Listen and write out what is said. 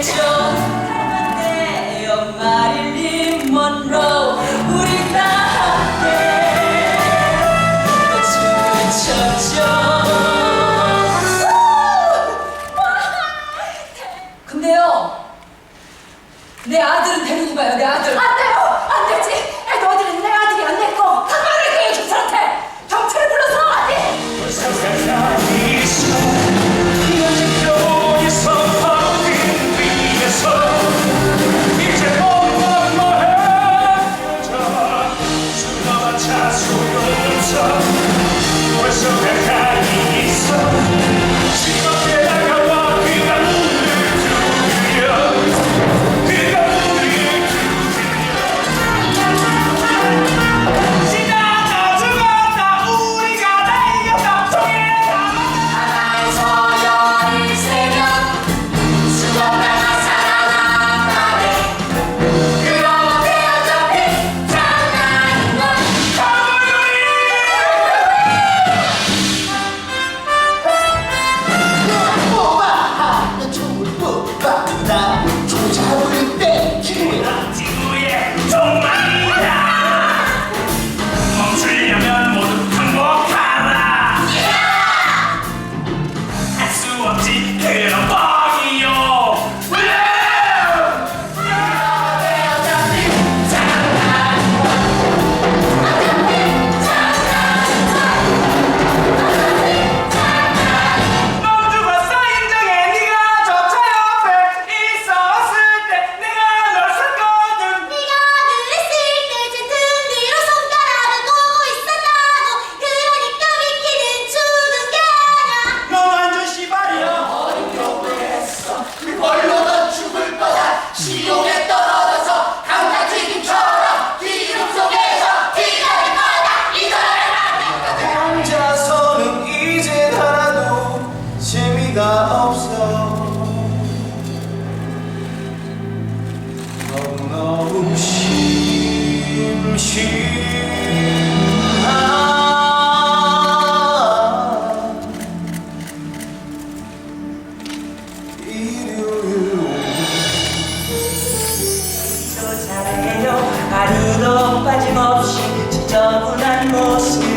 네, 맺혀 Wasser, Wasser, Wasser, 잘해요. 아무도 빠짐없이 지저분한 모습